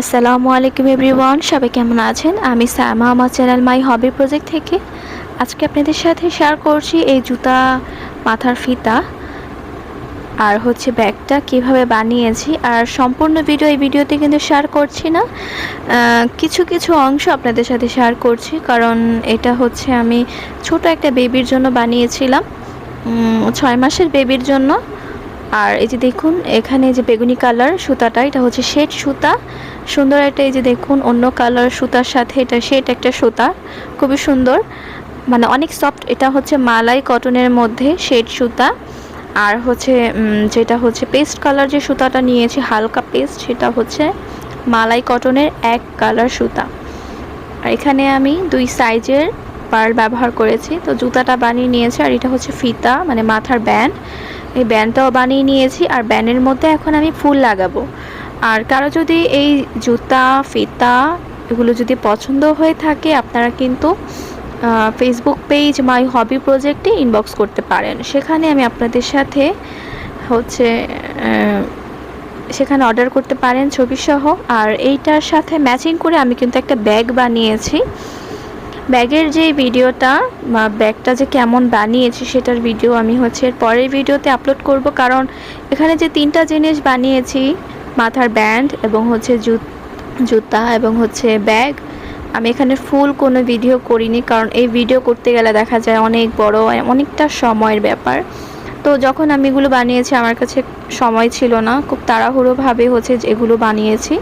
আসসালামু আলাইকুম এভরিওয়ান, সবাই কেমন আছেন? আমি সামা, আমার চ্যানেল মাই হবি প্রজেক্ট থেকে। আজকে আপনাদের সাথে শেয়ার করছি এই জুতা মাথার ফিতা আর হচ্ছে ব্যাগটা কীভাবে বানিয়েছি। আর সম্পূর্ণ ভিডিও এই ভিডিওতে কিন্তু শেয়ার করছি না। কিছু কিছু অংশ আপনাদের সাথে শেয়ার করছি। কারণ এটা হচ্ছে আমি ছোট একটা বেবির জন্য বানিয়েছিলাম। ছয় মাসের বেবির জন্য। আর এই যে দেখুন, এখানে যে বেগুনি কালার সুতাটা, এটা হচ্ছে শেড সুতা। সুন্দর একটা এই যে দেখুন, অন্য কালার সুতার সাথে এটা শেড একটা সুতা। খুবই সুন্দর। মানে অনেক সফট এটা হচ্ছে মালাই কটনের মধ্যে শেড সুতা। আর হচ্ছে যেটা হচ্ছে পেস্ট কালার যে সুতাটা নিয়েছি, হালকা পেস্ট সেটা হচ্ছে মালাই কটনের এক কালার সুতা। আর এখানে আমি দুই সাইজের পার ব্যবহার করেছি। তো জুতাটা বানিয়ে নিয়েছি, আর এটা হচ্ছে ফিতা মানে মাথার ব্যান্ড এই ব্যান্ডটাও বানিয়ে নিয়েছি, আর ব্যান্ডের মধ্যে এখন আমি ফুল লাগাবো। আর কারও যদি এই জুতা, ফিতা এগুলো যদি পছন্দ হয়ে থাকে, আপনারা কিন্তু ফেসবুক পেজ মাই হবি প্রজেক্টে ইনবক্স করতে পারেন। সেখানে আমি আপনাদের সাথে হচ্ছে সেখানে অর্ডার করতে পারেন ছবি সহ আর এইটার সাথে ম্যাচিং করে আমি কিন্তু একটা ব্যাগ বানিয়েছি। ব্যাগের যে ভিডিওটা বা ব্যাগটা যে কেমন বানিয়েছি সেটার ভিডিও আমি হচ্ছে পরের ভিডিওতে আপলোড করব। কারণ এখানে যে তিনটা জিনিস বানিয়েছি মাথার ব্যান্ড এবং হচ্ছে জুত, জুতা এবং হচ্ছে ব্যাগ। আমি এখানে ফুল কোনো ভিডিও করিনি কারণ এই ভিডিও করতে গেলে দেখা যায় অনেক বড়, অনেকটা সময়ের ব্যাপার। তো যখন আমি এগুলো বানিয়েছি, আমার কাছে সময় ছিল না। খুব তাড়াহুড়োভাবে হচ্ছে এগুলো বানিয়েছি।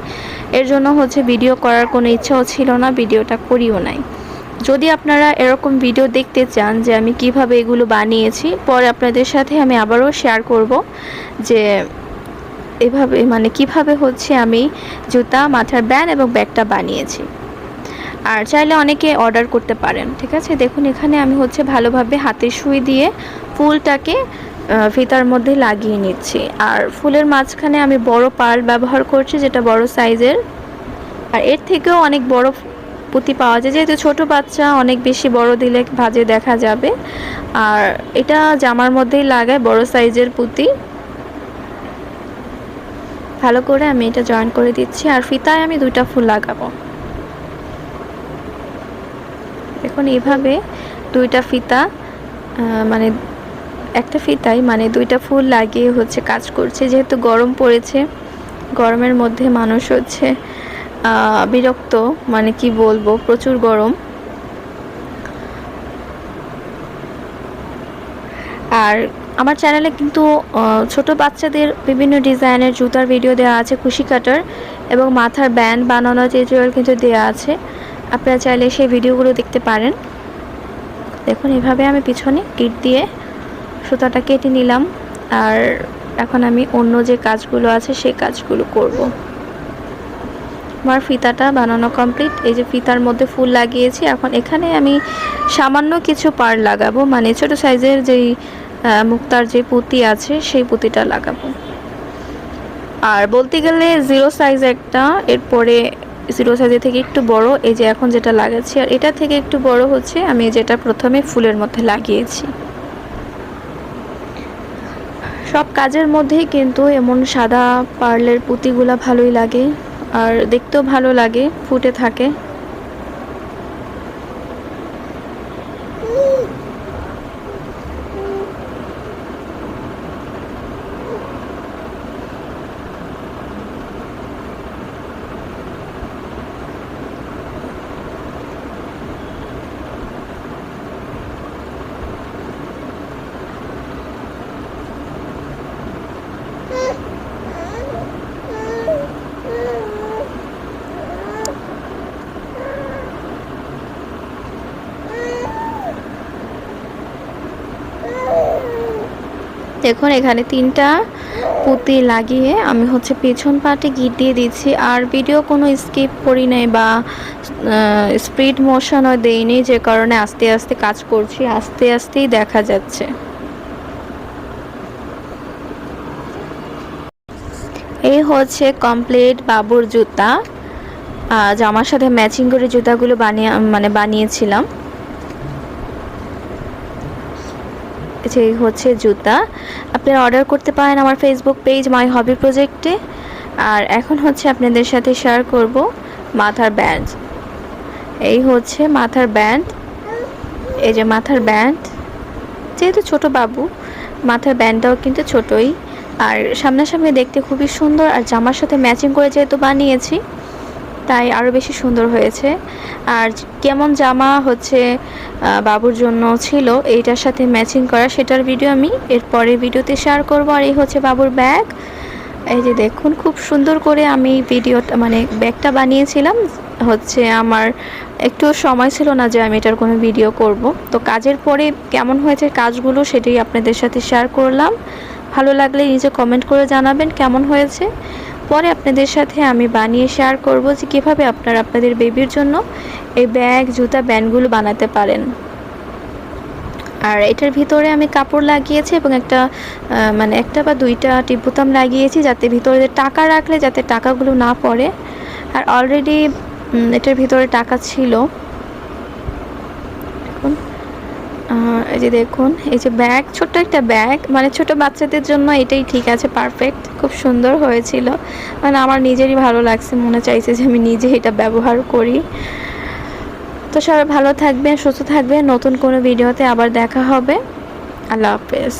এর জন্য হচ্ছে ভিডিও করার কোনো ইচ্ছাও ছিল না, ভিডিওটা করিও নাই। যদি আপনারা এরকম ভিডিও দেখতে চান যে আমি কীভাবে এগুলো বানিয়েছি, পরে আপনাদের সাথে আমি আবারও শেয়ার করব যে এভাবে মানে কীভাবে হচ্ছে আমি জুতা, মাথার ব্যান্ড এবং ব্যাগটা বানিয়েছি। আর চাইলে অনেকে অর্ডার করতে পারেন, ঠিক আছে? দেখুন, এখানে আমি হচ্ছে ভালোভাবে হাতে সুই দিয়ে ফুলটাকে ফিতার মধ্যে লাগিয়ে নিচ্ছি। আর ফুলের মাঝখানে আমি বড় পার্ল ব্যবহার করছি, যেটা বড় সাইজের। আর এর থেকেও অনেক বড় পুঁতি পাওয়া যায়। যেহেতু ছোট বাচ্চা, অনেক বেশি বড় দিলে ভাজে দেখা যাবে। আর এটা জামার মধ্যেই লাগায় বড় সাইজের পুঁতি। ভালো করে আমি এটা জয়েন করে দিচ্ছি। আর ফিতায় আমি দুইটা ফুল লাগাবো। এখন এভাবে দুইটা ফিতা মানে একটা ফিতাই মানে দুইটা ফুল লাগিয়ে হচ্ছে কাজ করছে। যেহেতু গরম পড়েছে, গরমের মধ্যে মানুষ হচ্ছে বিরক্ত মানে কি বলব, প্রচুর গরম। আর আমার চ্যানেলে কিন্তু ছোট বাচ্চাদের বিভিন্ন ডিজাইনের জুতার ভিডিও দেওয়া আছে কুশি কাটার, এবং মাথার ব্যান্ড বানানোর টিউটোরিয়াল কিন্তু দেওয়া আছে। আপনারা চাইলে সেই ভিডিওগুলো দেখতে পারেন। দেখুন, এভাবে আমি পিছনে কিট দিয়ে সুতাটা কেটে নিলাম। আর এখন আমি অন্য যে কাজগুলো আছে, সেই কাজগুলো করব। আমার ফিতাটা বানানো কমপ্লিট এই যে ফিতার মধ্যে ফুল লাগিয়েছি। এখন এখানে আমি সামান্য কিছু পার লাগাবো। মানে ছোট সাইজের যেই মুক্তার যে পুঁতি আছে, সেই পুঁতিটা লাগাবো। আর বলতে গেলে জিরো সাইজ একটা, এরপরে জিরো সাইজের থেকে একটু বড়, এই যে এখন যেটা লাগাচ্ছি, আর এটা থেকে একটু বড় হচ্ছে, আমি যেটা প্রথমে ফুলের মধ্যে লাগিয়েছি। সব কাজের মধ্যেই কিন্তু এমন সাদা পার্লের পুঁতিগুলা ভালোই লাগে, আর দেখতেও ভালো লাগে, ফুটে থাকে। দেখুন, এখানে তিনটা পুঁতি লাগিয়ে আমি হচ্ছে পেছন পাটে গিট দিয়ে দিচ্ছি। আর ভিডিও কোনো স্কিপ করি নাই বা স্পিড মোশনও দেইনি যে কারণে আস্তে আস্তে কাজ করছি, আস্তে আস্তেই দেখা যাচ্ছে। এই হচ্ছে কমপ্লিট বাবুর জুতা। জামার সাথে ম্যাচিং করে জুতাগুলো বানিয়ে মানে বানিয়েছিলাম। যে হচ্ছে জুতা। আপনারা অর্ডার করতে পারেন আমার ফেসবুক পেজ মাই হবি প্রজেক্টে আর এখন হচ্ছে আপনাদের সাথে শেয়ার করব মাথার ব্যান্ড এই হচ্ছে মাথার ব্যান্ড এই যে মাথার ব্যান্ড যেহেতু ছোট বাবু, মাথার ব্যান্ডটাও কিন্তু ছোটই। আর সামনাসামনি দেখতে খুবই সুন্দর। আর জামার সাথে ম্যাচিং করে যেহেতু বানিয়েছি তাই আরও বেশি সুন্দর হয়েছে। আর কেমন জামা হচ্ছে বাবুর জন্য ছিল, এইটার সাথে ম্যাচিং করা, সেটার ভিডিও আমি এরপরে ভিডিওতে শেয়ার করব। আর এই হচ্ছে বাবুর ব্যাগ এই যে দেখুন, খুব সুন্দর করে আমি ভিডিওটা মানে ব্যাগটা বানিয়েছিলাম। হচ্ছে আমার একটু সময় ছিল না যে আমি এটার কোনো ভিডিও করব। তো কাজের পরে কেমন হয়েছে কাজগুলো সেটাই আপনাদের সাথে শেয়ার করলাম। ভালো লাগলে নিজে কমেন্ট করে জানাবেন কেমন হয়েছে। পরে আপনাদের সাথে আমি বানিয়ে শেয়ার করব যে কীভাবে আপনারা আপনাদের বেবির জন্য এই ব্যাগ জুতা, ব্যান্ডগুলো বানাতে পারেন। আর এটার ভিতরে আমি কাপড় লাগিয়েছি এবং একটা মানে একটা বা দুইটা টিপ বোতাম লাগিয়েছি যাতে ভিতরে টাকা রাখলে যাতে টাকাগুলো না পড়ে। আর অলরেডি এটার ভিতরে টাকা ছিল দেখুন এই যে দেখুন, এই যে ব্যাগ ছোট্ট একটা ব্যাগ মানে ছোট বাচ্চাদের জন্য এটাই ঠিক আছে পারফেক্ট খুব সুন্দর হয়েছিল। মানে আমার নিজেরই ভালো লাগছে, মনে চাইছে যে আমি নিজে এটা ব্যবহার করি। তো সবাই ভালো থাকবেন, সুস্থ থাকবেন, নতুন কোনো ভিডিওতে আবার দেখা হবে। আল্লাহ হাফেজ।